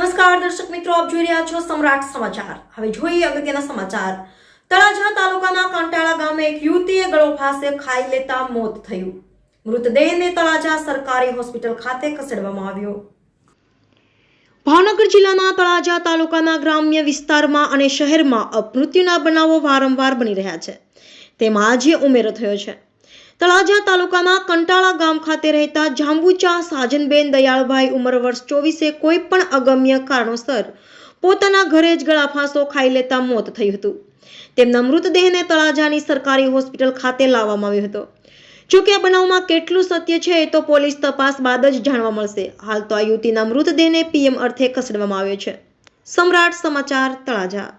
નમસ્કાર, દર્શક મિત્રો, આપ જોઈ રહ્યા છો સમ્રાટ સમાચાર. હવે જોઈએ અગત્યના સમાચાર. તળાજા તાલુકાના કંટાળા ગામે એક યુવતીએ ગળો ફાંસે ખાઈ લેતા મોત થયું. મૃતદેહને તળાજા સરકારી હોસ્પિટલ ખાતે ખસેડવામાં આવ્યો. ભાવનગર જિલ્લાના તળાજા તાલુકાના ગ્રામ્ય વિસ્તારમાં અને શહેરમાં અપમૃત્યુના બનાવો વારંવાર બની રહ્યા છે. તેમાં આજે ઉમેરો થયો છે. તળાજા તાલુકામાં કંટાળા ગામ ખાતે રહેતા જાંબુચા સાજનબેન દયાળભાઈ ઉંમર વર્ષ ચોવીસે કોઈ પણ અગમ્ય કારણોસર પોતાના ઘરે જ ગળાફાંસો ખાઈ લેતા મોત થયું હતું. તેમના મૃતદેહને તળાજાની સરકારી હોસ્પિટલ ખાતે લાવવામાં આવ્યો હતો. જોકે આ બનાવમાં કેટલું સત્ય છે એ તો પોલીસ તપાસ બાદ જ જાણવા મળશે. હાલ તો આ યુવતીના મૃતદેહને પીએમ અર્થે ખસેડવામાં આવ્યો છે. સમ્રાટ સમાચાર તળાજા.